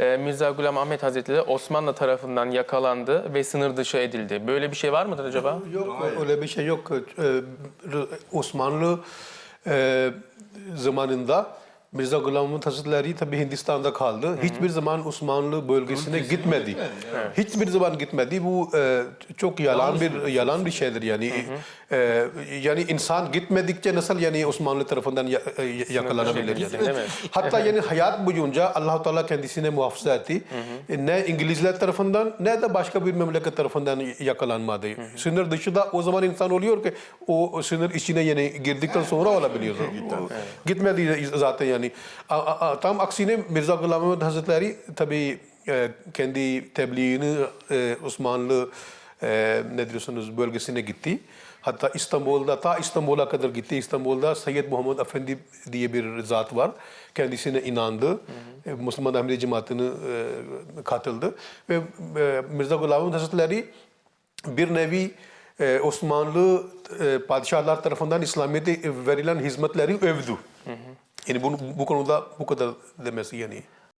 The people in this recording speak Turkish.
e, Mirza Gulam Ahmet Hazretleri Osmanlı tarafından yakalandı ve sınır dışı edildi. Böyle bir şey var mıdır acaba? Yok öyle bir şey yok. Ee, Osmanlı e, zamanında Mirza Ghulam Ahmet Hazretleri tabii Hindistan'da kaldı. Hiçbir zaman Osmanlı bölgesine gitmedi. Hiçbir zaman gitmedi. Bu e, çok yalan bir yalan bir şeydir yani. E, yani insan gitmedikçe nasıl yani Osmanlı tarafından ya- e, yakalanabilir yani. Mi? Hatta yani hayat boyunca allah Teala kendisine muhafaza etti. E, Ne İngilizler tarafından ne de başka bir memleket tarafından yakalanmadı. Sınır dışında o zaman insan oluyor ki o sınır içine yani girdikten sonra olabiliyor. Gitmedi zaten yani. A- a- a- Tam aksine Mirza Ghulam Ahmet Hazretleri tabii e, kendi tebliğini e, Osmanlı e, ne diyorsunuz bölgesine gitti. Hatta İstanbul'da ta İstanbul'a kadar gitti. İstanbul'da Seyyid Muhammed Efendi diye bir zat var. Kendisine inandı. E, Müslüman Ahmedi cemaatine e, katıldı. Ve e, Mirza Ghulam Hazretleri bir nevi e, Osmanlı e, padişahlar tarafından İslamiyet'e verilen hizmetleri övdü. Yani bunu, bu konuda bu kadar demesi yani.